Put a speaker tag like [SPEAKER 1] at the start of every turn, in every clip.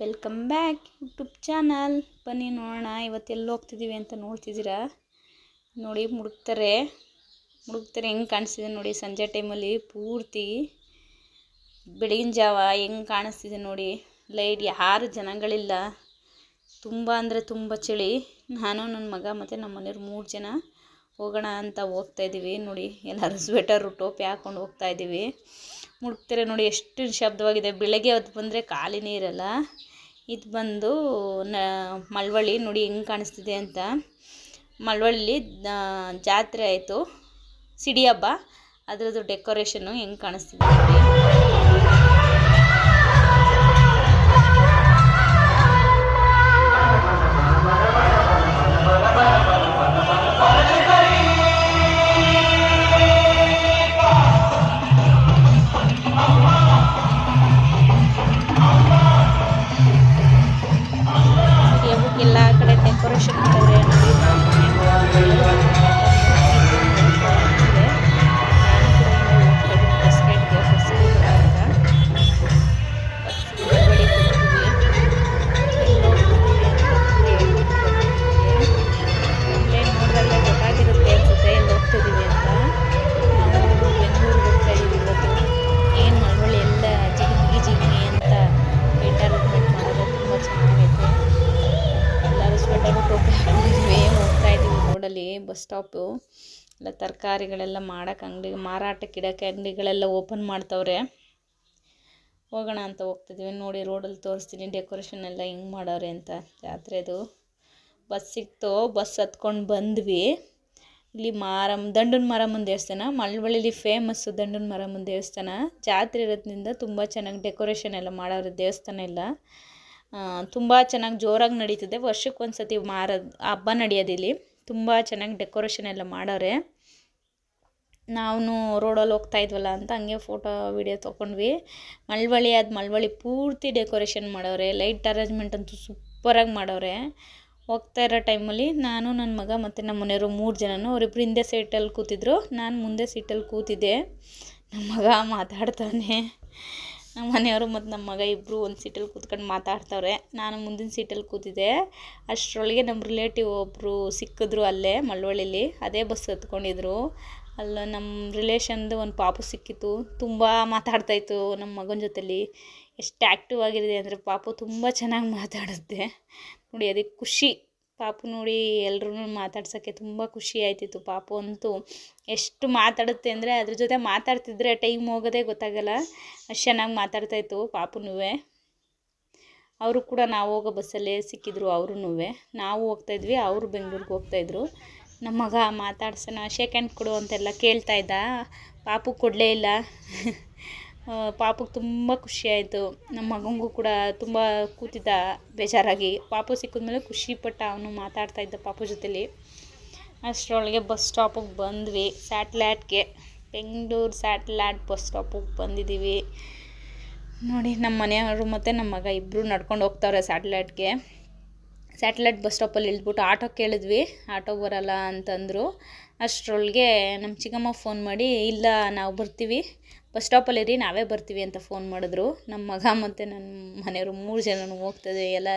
[SPEAKER 1] Welcome back YouTube channel ಬನ್ನಿ ನೋಡೋಣ, ಇವತ್ತು ಎಲ್ಲಿ ಹೋಗ್ತಿದ್ದೀವಿ ಅಂತ ನೋಡ್ತಿದ್ದೀರಾ? ನೋಡಿ ಮುಡುಕ್ತಾರೆ ಮುಡುಕ್ತಾರೆ ಹೆಂಗೆ ಕಾಣಿಸ್ತಿದೆ ನೋಡಿ, ಸಂಜೆ ಟೈಮಲ್ಲಿ ಪೂರ್ತಿ ಬೆಳಗಿನ ಜಾವ ಹೆಂಗೆ ಕಾಣಿಸ್ತಿದೆ ನೋಡಿ. ಲೈಟ್ ಯಾರು ಜನಗಳಿಲ್ಲ. ತುಂಬ ಅಂದರೆ ತುಂಬ ಚಳಿ. ನಾನು ನನ್ನ ಮಗ ಮತ್ತು ನಮ್ಮ ಮನೆಯವ್ರು ಮೂರು ಜನ ಹೋಗೋಣ ಅಂತ ಹೋಗ್ತಾಯಿದ್ದೀವಿ ನೋಡಿ, ಎಲ್ಲರೂ ಸ್ವೆಟರು ಟೋಪಿ ಹಾಕ್ಕೊಂಡು ಹೋಗ್ತಾ ಇದ್ದೀವಿ. ಮುಡುಕ್ತಾರೆ ನೋಡಿ, ಎಷ್ಟು ಶಬ್ದವಾಗಿದೆ ಬೆಳಗ್ಗೆ ಹೊತ್ತು ಬಂದರೆ ಖಾಲಿನೇ ಇರಲ್ಲ ಇದು ಬಂದು ನ, ಮಳವಳ್ಳಿ ನೋಡಿ ಹೆಂಗೆ ಕಾಣಿಸ್ತಿದೆ ಅಂತ. ಮಳವಳ್ಳಿ ಜಾತ್ರೆ ಆಯಿತು. ಸಿಡಿ ಹಬ್ಬ ಅದರದ್ದು ಡೆಕೋರೇಷನ್ನು ಹೆಂಗೆ ಕಾಣಿಸ್ತಿದೆ ನೋಡಿ. ಸ್ಟಾಪು ಎಲ್ಲ ತರಕಾರಿಗಳೆಲ್ಲ ಮಾಡೋಕೆ ಅಂಗಡಿ ಮಾರಾಟಕ್ಕೆ ಇಡೋಕ್ಕೆ ಅಂಗಡಿಗಳೆಲ್ಲ ಓಪನ್ ಮಾಡ್ತವ್ರೆ. ಹೋಗೋಣ ಅಂತ ಹೋಗ್ತಿದ್ದೀವಿ ನೋಡಿ ರೋಡಲ್ಲಿ ತೋರಿಸ್ತೀನಿ ಡೆಕೋರೇಷನ್ ಎಲ್ಲ ಹೆಂಗೆ ಮಾಡವ್ರೆ ಅಂತ. ಜಾತ್ರೆದು ಬಸ್ ಸಿಕ್ತು ಬಸ್ ಹತ್ಕೊಂಡು ಬಂದ್ವಿ. ಇಲ್ಲಿ ಮಾರಮ್ಮ ದಂಡನ ಮಾರಮ್ಮನ ದೇವಸ್ಥಾನ. ಮಳವಳ್ಳಿಲಿ ಫೇಮಸ್ಸು ದಂಡನ ಮಾರಮ್ಮನ ದೇವಸ್ಥಾನ. ಜಾತ್ರೆ ಇರೋದ್ರಿಂದ ತುಂಬ ಚೆನ್ನಾಗಿ ಡೆಕೋರೇಷನ್ ಎಲ್ಲ ಮಾಡೋರು ದೇವಸ್ಥಾನ ಎಲ್ಲ. ತುಂಬ ಚೆನ್ನಾಗಿ ಜೋರಾಗಿ ನಡೀತದೆ. ಸತಿ ಮಾರ ಹಬ್ಬ ನಡೆಯೋದಿಲ್ಲಿ ತುಂಬ ಚೆನ್ನಾಗಿ ಡೆಕೋರೇಷನ್ ಎಲ್ಲ ಮಾಡವ್ರೆ. ನಾವು ರೋಡಲ್ಲಿ ಹೋಗ್ತಾ ಇದ್ವಲ್ಲ ಅಂತ ಹಂಗೆ ಫೋಟೋ, ವೀಡಿಯೋ ತೊಗೊಂಡ್ವಿ. ಮಳವಳ್ಳಿ ಅದು ಮಳವಳ್ಳಿ ಪೂರ್ತಿ ಡೆಕೋರೇಷನ್ ಮಾಡವ್ರೆ. ಲೈಟ್ ಅರೇಂಜ್ಮೆಂಟ್ ಅಂತೂ ಸೂಪರಾಗಿ ಮಾಡವ್ರೆ. ಹೋಗ್ತಾ ಇರೋ ಟೈಮಲ್ಲಿ ನಾನು ನನ್ನ ಮಗ ಮತ್ತು ನಮ್ಮ ಮನೆಯವರು ಮೂರು ಜನನು ಅವರಿಬ್ಬರು ಹಿಂದೆ ಸೀಟಲ್ಲಿ ಕೂತಿದ್ರು. ನಾನು ಮುಂದೆ ಸೀಟಲ್ಲಿ ಕೂತಿದ್ದೆ. ನಮ್ಮ ಮಗ ಮಾತಾಡ್ತಾನೆ. ನಮ್ಮ ಮನೆಯವರು ಮತ್ತು ನಮ್ಮ ಮಗ ಇಬ್ಬರು ಒಂದು ಸೀಟಲ್ಲಿ ಕೂತ್ಕೊಂಡು ಮಾತಾಡ್ತವ್ರೆ. ನಾನು ಮುಂದಿನ ಸೀಟಲ್ಲಿ ಕೂತಿದ್ದೆ. ಅಷ್ಟರೊಳಗೆ ನಮ್ಮ ರಿಲೇಟಿವ್ ಒಬ್ಬರು ಸಿಕ್ಕಿದ್ರು ಅಲ್ಲೇ ಮಳವಳ್ಳಿಲಿ. ಅದೇ ಬಸ್ ಹತ್ಕೊಂಡಿದ್ರು. ಅಲ್ಲ ನಮ್ಮ ರಿಲೇಷನ್ದು ಒಂದು ಪಾಪು ಸಿಕ್ಕಿತ್ತು. ತುಂಬ ಮಾತಾಡ್ತಾಯಿತ್ತು ನಮ್ಮ ಮಗನ ಜೊತೆಲಿ. ಎಷ್ಟು ಆ್ಯಕ್ಟಿವ್ ಆಗಿರಿದೆ ಅಂದರೆ ಪಾಪು ತುಂಬ ಚೆನ್ನಾಗಿ ಮಾತಾಡುತ್ತೆ. ನೋಡಿ ಅದಕ್ಕೆ ಖುಷಿ. ಪಾಪು ನೋಡಿ ಎಲ್ರೂ ಮಾತಾಡ್ಸೋಕ್ಕೆ ತುಂಬ ಖುಷಿ ಆಯ್ತಿತ್ತು. ಪಾಪು ಅಂತೂ ಎಷ್ಟು ಮಾತಾಡುತ್ತೆ ಅಂದರೆ ಅದ್ರ ಜೊತೆ ಮಾತಾಡ್ತಿದ್ರೆ ಟೈಮ್ ಹೋಗೋದೇ ಗೊತ್ತಾಗಲ್ಲ. ಅಷ್ಟು ಚೆನ್ನಾಗಿ ಮಾತಾಡ್ತಾಯಿತ್ತು ಪಾಪುನೂ ಅವರು ಕೂಡ ನಾವು ಹೋಗೋ ಬಸ್ಸಲ್ಲೇ ಸಿಕ್ಕಿದ್ರು ಅವ್ರೂ ನಾವು ಹೋಗ್ತಾಯಿದ್ವಿ ಅವರು ಬೆಂಗಳೂರಿಗೆ ಹೋಗ್ತಾಯಿದ್ರು ನಮ್ಮ ಮಗ ಮಾತಾಡ್ಸೋಣ ಶೇಕ್ ಕೊಡು ಅಂತೆಲ್ಲ ಕೇಳ್ತಾಯಿದ್ದ ಪಾಪು ಕೊಡಲೇ ಇಲ್ಲ. ಪಾಪುಗೆ ತುಂಬ ಖುಷಿಯಾಯಿತು ನಮ್ಮ ಮಗನಿಗೂ ಕೂಡ ತುಂಬ ಕೂತಿದ್ದ ಬೇಜಾರಾಗಿ. ಪಾಪು ಸಿಕ್ಕಿದ್ಮೇಲೆ ಖುಷಿಪಟ್ಟ ಅವನು ಮಾತಾಡ್ತಾ ಇದ್ದ ಪಾಪು ಜೊತೆಲಿ. ಅಷ್ಟರೊಳಗೆ ಬಸ್ ಸ್ಟಾಪಿಗೆ ಬಂದ್ವಿ. ಸ್ಯಾಟ್ಲ್ಯಾಟ್ಗೆ ಬೆಂಗಳೂರು ಸ್ಯಾಟ್ಲ್ಯಾಟ್ ಬಸ್ ಸ್ಟಾಪಿಗೆ ಬಂದಿದ್ದೀವಿ ನೋಡಿ ನಮ್ಮ ಮನೆಯವರು ಮತ್ತು ನಮ್ಮ ಮಗ ಇಬ್ಬರು ನಡ್ಕೊಂಡು ಹೋಗ್ತಾವ್ರೆ ಸ್ಯಾಟ್ಲೈಟ್ಗೆ ಸ್ಯಾಟಲೈಟ್ ಬಸ್ ಸ್ಟಾಪಲ್ಲಿ ಇಳಿದ್ಬಿಟ್ಟು ಆಟೋ ಕೇಳಿದ್ವಿ. ಆಟೋ ಬರಲ್ಲ ಅಂತಂದರು. ಅಷ್ಟರೊಳಗೆ ನಮ್ಮ ಚಿಕ್ಕಮ್ಮ ಫೋನ್ ಮಾಡಿ, ಇಲ್ಲ, ನಾವು ಬರ್ತೀವಿ. ಬಸ್ ಸ್ಟಾಪಲ್ಲಿರಿ ನಾವೇ ಬರ್ತೀವಿ ಅಂತ ಫೋನ್ ಮಾಡಿದ್ರು. ನಮ್ಮ ಮಗ ಮತ್ತು ನನ್ನ ಮನೆಯವರು ಮೂರು ಜನನೂ ಹೋಗ್ತದೆ ಎಲ್ಲ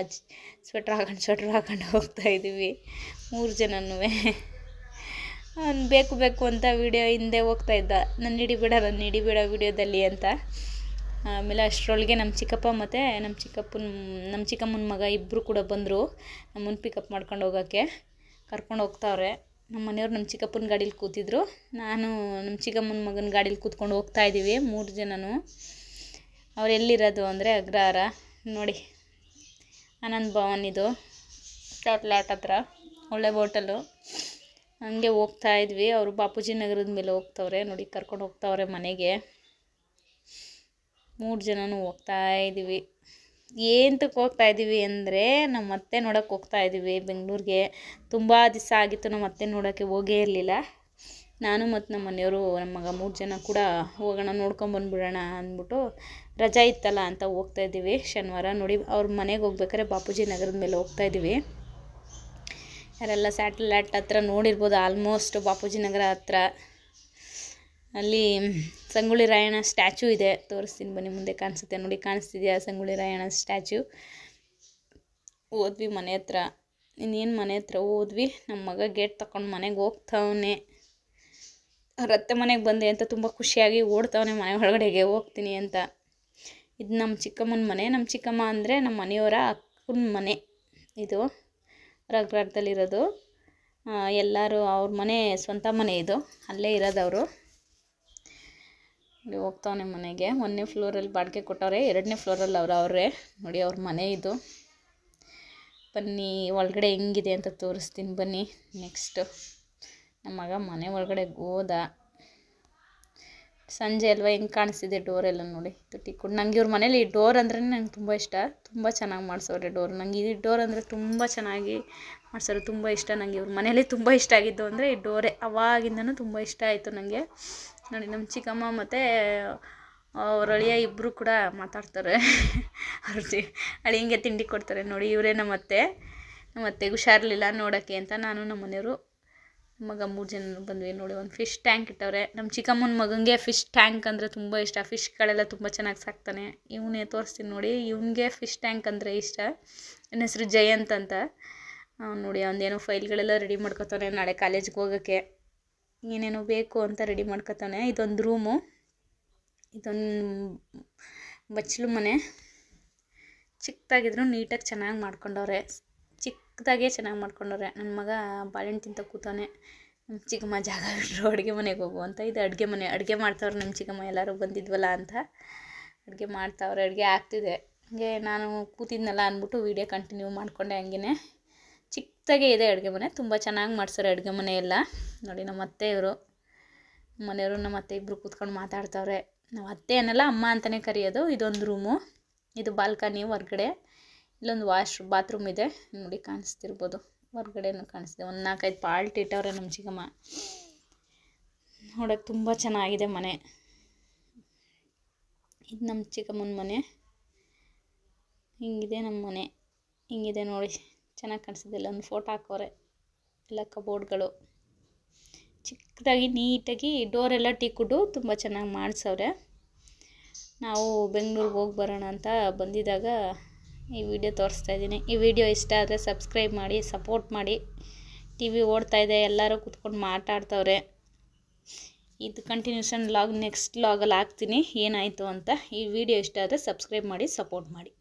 [SPEAKER 1] ಸ್ವೆಟ್ರ್ ಹಾಕೊಂಡು ಸ್ವೆಟ್ರ್ ಹಾಕೊಂಡು ಹೋಗ್ತಾಯಿದ್ದೀವಿ ಮೂರು ಜನನೂ. ಅವ್ನು ಬೇಕು ಬೇಕು ಅಂತ ವಿಡಿಯೋ ಹಿಂದೆ ಹೋಗ್ತಾಯಿದ್ದ ನನ್ನ ಹಿಡಿಬೇಡ ನನ್ನ ಹಿಡಿಬೇಡ ವಿಡಿಯೋದಲ್ಲಿ ಅಂತ. ಆಮೇಲೆ ಅಷ್ಟರೊಳಗೆ ನಮ್ಮ ಚಿಕ್ಕಪ್ಪ ಮತ್ತು ನಮ್ಮ ಚಿಕ್ಕಪ್ಪನ, ನಮ್ಮ ಚಿಕ್ಕಮ್ಮನ ಮಗ ಇಬ್ಬರು ಕೂಡ ಬಂದರು. ನಮ್ಮನ್ನು ಪಿಕಪ್ ಮಾಡ್ಕೊಂಡು ಹೋಗೋಕ್ಕೆ ಕರ್ಕೊಂಡು ಹೋಗ್ತಾವ್ರೆ. ನಮ್ಮ ಮನೆಯವ್ರು ನಮ್ಮ ಚಿಕ್ಕಪ್ಪನ ಗಾಡೀಲಿ ಕೂತಿದ್ರು. ನಾನು ನಮ್ಮ ಚಿಕ್ಕಮ್ಮನ ಮಗನ ಗಾಡೀಲಿ ಕೂತ್ಕೊಂಡು ಹೋಗ್ತಾ ಇದ್ದೀವಿ ಮೂರು ಜನನು. ಅವ್ರು ಎಲ್ಲಿರೋದು ಅಂದರೆ ಅಗ್ರಹಾರ ನೋಡಿ ಆನಂದ್ ಭವನ್ ಇದು. ಚಾಟ್ಲಾಟ್ ಹತ್ರ. ಒಳ್ಳೆ ಹೋಟೆಲು. ಹಂಗೆ ಹೋಗ್ತಾ ಇದ್ವಿ. ಅವರು ಬಾಪೂಜಿ ನಗರದ ಮೇಲೆ ಹೋಗ್ತವ್ರೆ. ನೋಡಿ, ಕರ್ಕೊಂಡು ಹೋಗ್ತಾವ್ರೆ ಮನೆಗೆ. ಮೂರು ಜನನೂ ಹೋಗ್ತಾ ಇದ್ದೀವಿ. ಏಂತಕ್ಕೆ ಹೋಗ್ತಾ ಇದ್ದೀವಿ ಅಂದರೆ ನಮ್ಮ ಅತ್ತೆ ನೋಡೋಕೆ ಹೋಗ್ತಾ ಇದ್ದೀವಿ ಬೆಂಗಳೂರಿಗೆ. ತುಂಬ ದಿವಸ ಆಗಿತ್ತು ನಮ್ಮ ಅತ್ತೆ ನೋಡೋಕ್ಕೆ ಹೋಗೇ ಇರಲಿಲ್ಲ. ನಾನು ಮತ್ತು ನಮ್ಮ ಮನೆಯವರು ನಮ್ಮ ಮಗ ಮೂರು ಜನ ಕೂಡ ಹೋಗೋಣ ನೋಡ್ಕೊಂಬಂದ್ಬಿಡೋಣ ಅಂದ್ಬಿಟ್ಟು ರಜಾ ಇತ್ತಲ್ಲ ಅಂತ ಹೋಗ್ತಾ ಇದ್ದೀವಿ. ಶನಿವಾರ ನೋಡಿ ಅವ್ರ ಮನೆಗೆ ಹೋಗ್ಬೇಕಾದ್ರೆ ಬಾಪೂಜಿ ನಗರದ ಮೇಲೆ ಹೋಗ್ತಾ ಇದ್ದೀವಿ. ಯಾರೆಲ್ಲ ಸ್ಯಾಟಲೈಟ್ ಹತ್ರ ನೋಡಿರ್ಬೋದು, ಆಲ್ಮೋಸ್ಟ್ ಬಾಪೂಜಿ ನಗರ ಹತ್ರ. ಅಲ್ಲಿ ಸಂಗೊಳ್ಳಿ ರಾಯಣ್ಣ ಸ್ಟ್ಯಾಚು ಇದೆ. ತೋರಿಸ್ತೀನಿ ಬನ್ನಿ ಮುಂದೆ ಕಾಣಿಸುತ್ತೆ. ನೋಡಿ, ಕಾಣಿಸ್ತಿದೆಯಾ ಸಂಗೊಳ್ಳಿ ರಾಯಣ್ಣ ಸ್ಟ್ಯಾಚು ಹೋದ್ವಿ ಮನೆ ಹತ್ರ. ಇನ್ನೇನು ಮನೆ ಹತ್ರ ಹೋದ್ವಿ ನಮ್ಮ ಮಗ ಗೇಟ್ ತಗೊಂಡು ಮನೆಗೆ ಹೋಗ್ತಾವನೆ. ರತ್ತ ಮನೆಗೆ ಬಂದೆ ಅಂತ ತುಂಬ ಖುಷಿಯಾಗಿ ಓಡ್ತಾವನೆ ಮನೆ ಒಳಗಡೆಗೆ ಹೋಗ್ತೀನಿ ಅಂತ. ಇದು ನಮ್ಮ ಚಿಕ್ಕಮ್ಮನ ಮನೆ. ನಮ್ಮ ಚಿಕ್ಕಮ್ಮ ಅಂದರೆ ನಮ್ಮ ಮನೆಯವರ ಅಕ್ಕನ ಮನೆ. ಇದು ರಗ್ರಾಟದಲ್ಲಿರೋದು ಎಲ್ಲರೂ ಅವ್ರ ಮನೆ ಸ್ವಂತ ಮನೆ ಇದು. ಅಲ್ಲೇ ಇರೋದು ಅವರು. ಇಲ್ಲಿ ಹೋಗ್ತಾವನೆ ಮನೆಗೆ. ಒಂದನೇ ಫ್ಲೋರಲ್ಲಿ ಬಾಡಿಗೆ ಕೊಟ್ಟವ್ರೆ, ಎರಡನೇ ಫ್ಲೋರಲ್ಲಿ ಅವ್ರು ಅವರೇ. ನೋಡಿ ಅವ್ರ ಮನೆ ಇದು. ಬನ್ನಿ, ಒಳಗಡೆ ಹೆಂಗಿದೆ ಅಂತ ತೋರಿಸ್ತೀನಿ ಬನ್ನಿ. ನೆಕ್ಸ್ಟು ನಮ್ಮ ಮಗ ಮನೆ ಒಳಗಡೆ ಹೋದ. ಸಂಜೆ ಅಲ್ವಾ ಹೆಂಗೆ ಕಾಣಿಸ್ತಿದೆ ಡೋರೆಲ್ಲ ನೋಡಿ. ತುಟಿಕೊಂಡು ನಂಗೆ ಇವ್ರ ಮನೇಲಿ ಈ ಡೋರ್ ಅಂದ್ರೆ ನಂಗೆ ತುಂಬ ಇಷ್ಟ. ತುಂಬ ಚೆನ್ನಾಗಿ ಮಾಡಿಸೋರೆ ಡೋರ್ ನಂಗೆ ಈ ಡೋರ್ ಅಂದರೆ ತುಂಬ ಚೆನ್ನಾಗಿ ಮಾಡಿಸೋರು ತುಂಬ ಇಷ್ಟ. ನಂಗೆ ಇವ್ರ ಮನೇಲಿ ತುಂಬ ಇಷ್ಟ ಆಗಿದ್ದು ಅಂದರೆ ಈ ಡೋರೆ ಅವಾಗಿಂದನೂ ತುಂಬ ಇಷ್ಟ ಆಯಿತು ನನಗೆ ನೋಡಿ ನಮ್ಮ ಚಿಕ್ಕಮ್ಮ ಮತ್ತು ಅವ್ರ ಅಳಿಯ ಇಬ್ಬರು ಕೂಡ ಮಾತಾಡ್ತಾರೆ. ಅವ್ರ ಅಳಿಯಂಗೆ ತಿಂಡಿ ಕೊಡ್ತಾರೆ. ನೋಡಿ, ಇವರೇ ನಮ್ಮ ಅತ್ತೆ. ನಮ್ಮ ಅತ್ತೆಗೆ ಹುಷಾರಿರ್ಲಿಲ್ಲ ನೋಡೋಕ್ಕೆ ಅಂತ ನಾನು ನಮ್ಮ ಮನೆಯವರು, ಮಗ ಮೂರು ಜನ ಬಂದ್ವಿ. ನೋಡಿ, ಒಂದು ಫಿಶ್ ಟ್ಯಾಂಕ್ ಇಟ್ಟವ್ರೆ. ನಮ್ಮ ಚಿಕ್ಕಮ್ಮನ ಮಗನಿಗೆ ಫಿಶ್ ಟ್ಯಾಂಕ್ ಅಂದರೆ ತುಂಬ ಇಷ್ಟ. ಫಿಶ್ಗಳೆಲ್ಲ ತುಂಬ ಚೆನ್ನಾಗಿ ಸಾಕ್ತಾನೆ. ಇವನೇ ತೋರಿಸ್ತೀನಿ ನೋಡಿ, ಇವನಿಗೆ ಫಿಶ್ ಟ್ಯಾಂಕ್ ಅಂದರೆ ಇಷ್ಟ. ನನ್ನ ಹೆಸರು ಜಯಂತ್ ಅಂತ. ನೋಡಿ ಅವನೇನೋ ಫೈಲ್ಗಳೆಲ್ಲ ರೆಡಿ ಮಾಡ್ಕೊತಾನೆ ನಾಳೆ ಕಾಲೇಜ್ಗೆ ಹೋಗೋಕ್ಕೆ. ಏನೇನೋ ಬೇಕು ಅಂತ ರೆಡಿ ಮಾಡ್ಕೊತಾನೆ. ಇದೊಂದು ರೂಮು ಇದೊಂದು ಬಚ್ಚಲು ಮನೆ. ಚಿಕ್ಕದಾಗಿದ್ರು ನೀಟಾಗಿ ಚೆನ್ನಾಗಿ ಮಾಡ್ಕೊಂಡವ್ರೆ. ಚಿಕ್ಕದಾಗೆ ಚೆನ್ನಾಗಿ ಮಾಡ್ಕೊಂಡವ್ರೆ. ನನ್ನ ಮಗ ಬಾಳೆಹಣ್ಣು ತಿಂತ ಕೂತಾನೆ. ನಮ್ಮ ಚಿಕ್ಕಮ್ಮ ಜಾಗ ಬಿಟ್ಟರು ಅಡುಗೆ ಮನೆಗೆ ಹೋಗು ಅಂತ. ಇದು ಅಡುಗೆ ಮನೆ. ಅಡುಗೆ ಮಾಡ್ತಾವ್ರೆ ನಮ್ಮ ಚಿಕ್ಕಮ್ಮ ಎಲ್ಲರೂ ಬಂದಿದ್ವಲ್ಲ ಅಂತ. ಅಡುಗೆ ಮಾಡ್ತಾವ್ರೆ. ಅಡುಗೆ ಆಗ್ತಿದೆ. ಹಂಗೆ ನಾನು ಕೂತಿದ್ನಲ್ಲ ಅಂದ್ಬಿಟ್ಟು ವೀಡಿಯೋ ಕಂಟಿನ್ಯೂ ಮಾಡಿಕೊಂಡೆ ಹಂಗೆ ಚಿಕ್ಕದಾಗೆ ಇದೆ ಅಡುಗೆ ಮನೆ, ತುಂಬ ಚೆನ್ನಾಗಿ ಮಾಡ್ಸೋರೆ ಅಡುಗೆ ಮನೆ ಎಲ್ಲ. ನೋಡಿ ನಮ್ಮ ಅತ್ತೆ ಇವರು ಮನೆಯವರು, ನಮ್ಮ ಅತ್ತೆ ಇಬ್ಬರು ಕೂತ್ಕೊಂಡು ಮಾತಾಡ್ತವ್ರೆ. ನಾವು ಅತ್ತೆ ಏನಲ್ಲ ಅಮ್ಮ ಅಂತಲೇ ಕರೆಯೋದು. ಇದೊಂದು ರೂಮು, ಇದು ಬಾಲ್ಕನಿ ಹೊರ್ಗಡೆ. ಇಲ್ಲೊಂದು ವಾಶ್ ಬಾತ್ರೂಮ್ ಇದೆ. ನೋಡಿ ಕಾಣಿಸ್ತಿರ್ಬೋದು. ಹೊರ್ಗಡೆನೂ ಕಾಣಿಸ್ತಿದೆ. ಒಂದು ನಾಲ್ಕೈದು ಪಾಲ್ಟ್ ಇಟ್ಟವ್ರೆ ನಮ್ಮ ಚಿಕ್ಕಮ್ಮ ನೋಡೋಕೆ ತುಂಬ ಚೆನ್ನಾಗಿದೆ ಮನೆ. ಇದು ನಮ್ಮ ಚಿಕ್ಕಮ್ಮನ ಮನೆ. ಹಿಂಗಿದೆ ನಮ್ಮ ಮನೆ. ಹಿಂಗಿದೆ ನೋಡಿ. ಚೆನ್ನಾಗಿ ಕಾಣಿಸ್ತಿದೆ ಒಂದು ಫೋಟೋ ಹಾಕೋರೆ ಎಲ್ಲ ಕಬೋರ್ಡ್ಗಳು ಚಿಕ್ಕದಾಗಿ ನೀಟಾಗಿ ಡೋರೆಲ್ಲ ಟೀಕುಡು ತುಂಬ ಚೆನ್ನಾಗಿ ಮಾಡಿಸವ್ರೆ. ನಾವು ಬೆಂಗಳೂರಿಗೆ ಹೋಗಿ ಬರೋಣ ಅಂತ ಬಂದಿದ್ದಾಗ ಈ ವಿಡಿಯೋ ತೋರಿಸ್ತಾ ಇದ್ದೀನಿ. ಈ ವಿಡಿಯೋ ಇಷ್ಟ ಆದರೆ ಸಬ್ಸ್ಕ್ರೈಬ್ ಮಾಡಿ ಸಪೋರ್ಟ್ ಮಾಡಿ. ಟಿ ವಿ ಇದೆ, ಎಲ್ಲರೂ ಕೂತ್ಕೊಂಡು ಮಾತಾಡ್ತವ್ರೆ. ಇದು ಕಂಟಿನ್ಯೂಷನ್ ಲಾಗ್ ನೆಕ್ಸ್ಟ್ ಲಾಗಲ್ಲಿ ಹಾಕ್ತೀನಿ. ಏನಾಯಿತು ಅಂತ ಈ ವಿಡಿಯೋ ಇಷ್ಟ ಆದರೆ ಸಬ್ಸ್ಕ್ರೈಬ್ ಮಾಡಿ ಸಪೋರ್ಟ್ ಮಾಡಿ.